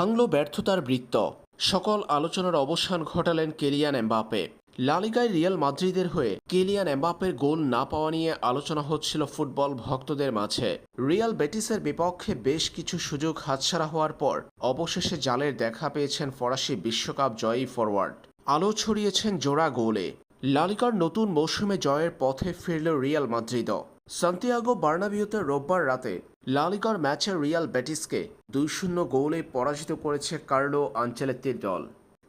ভাঙল ব্যর্থতার বৃত্ত। সকল আলোচনার অবসান ঘটালেন কেলিয়ান এমবাপে লালিগায় রিয়াল মাদ্রিদের হয়ে কেলিয়ান এমবাপের গোল না পাওয়া নিয়ে আলোচনা হচ্ছিল ফুটবল ভক্তদের মাঝে। রিয়াল বেটিসের বিপক্ষে বেশ কিছু সুযোগ হাতছাড়া হওয়ার পর অবশেষে জালের দেখা পেয়েছেন ফরাসি বিশ্বকাপ জয়ী ফরওয়ার্ড আলো ছড়িয়েছেন জোড়া গোলে। লালিকার নতুন মৌসুমে জয়ের পথে ফিরল রিয়াল মাদ্রিদ সান্তিয়াগো বার্নাবিওতে রোববার রাতে লালিকার ম্যাচে রিয়াল বেটিসকে দুই শূন্য গোলে পরাজিত করেছে কার্লো আঞ্চলেত্তির দল।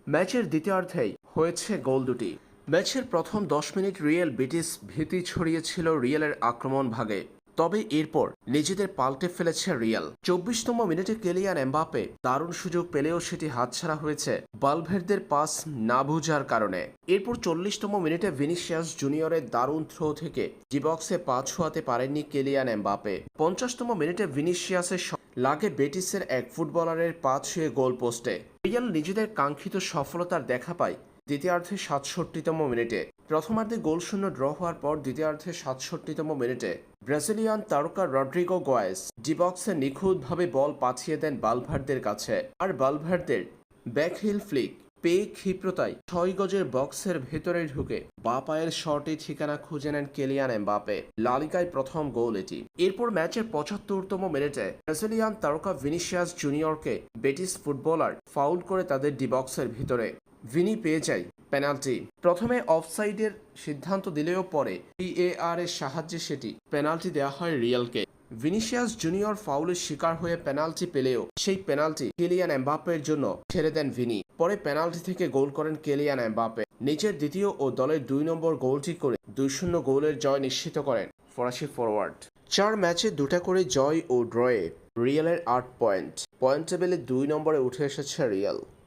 ম্যাচের দ্বিতীয়ার্ধেই হয়েছে গোল দুটি। ম্যাচের প্রথম দশ মিনিট রিয়েল বেটিস ভীতি ছড়িয়েছিল রিয়েলের আক্রমণ ভাগে। তবে এরপর নিজেদের পাল্টে ফেলেছে রিয়াল। চব্বিশতম মিনিটে কেলিয়ান এমবাপে দারুণ সুযোগ পেলেও সেটি হাতছাড়া হয়েছে বালভেরদের পাস না বুঝার কারণে। এরপর চল্লিশতম মিনিটে ভিনিসিয়াস জুনিয়রের দারুণ থ্রো থেকে ডিবক্সে পা ছোঁয়াতে পারেননি কেলিয়ান এমবাপে পঞ্চাশতম মিনিটে ভিনিসিয়াসের লাগে বেটিসের এক ফুটবলারের পা ছুঁয়ে গোল পোস্টে। রিয়াল নিজেদের কাঙ্ক্ষিত সফলতার দেখা পায় দ্বিতীয়ার্ধে সাতষট্টিতম মিনিটে। প্রথমার্ধে গোলশূন্য ড্র হওয়ার পর দ্বিতীয়ার্ধে সাতষট্টিতম মিনিটে ব্রাজিলিয়ান তারকা রড্রিগো গোয়েস ডিবক্সে নিখুঁতভাবে বল পাঠিয়ে দেন বালভারদের কাছে। আর বালভারদের ব্যাকহিল ফ্লিক পেয়ে ক্ষিপ্রতায় ছয় গজের বক্সের ভেতরে ঢুকে বা পায়ের শটে ঠিকানা খুঁজে নেন কেলিয়ান এম এমবাপে লালিকায় প্রথম গোল এটি। এরপর ম্যাচের পঁচাত্তরতম মিনিটে ব্রাজিলিয়ান তারকা ভিনিসিয়াস জুনিয়রকে বেটিস ফুটবলার ফাউল করে তাদের ডিবক্সের ভিতরে। ভিনি পেয়ে যায় পেনাল্টি। প্রথমে অফসাইডের সিদ্ধান্ত দিলেও পরে পিএআর এর সাহায্যে সেটি পেনাল্টি দেওয়া হয় রিয়ালকে। ভিনিসিয়াস জুনিয়র ফাউলের শিকার হয়ে পেনাল্টি পেলেও সেই পেনাল্টি কেলিয়ান এমবাপের জন্য ছেড়ে দেন ভিনি। পরে পেনাল্টি থেকে গোল করেন কেলিয়ান এমবাপে নিজের দ্বিতীয় ও দলের দুই নম্বর গোলটি করে দুই শূন্য গোলের জয় নিশ্চিত করেন ফরাসি ফরওয়ার্ড চার ম্যাচে দুটা করে জয় ও ড্রয়ে রিয়ালের আট পয়েন্ট। পয়েন্ট টেবিলে দুই নম্বরে উঠে এসেছে রিয়াল।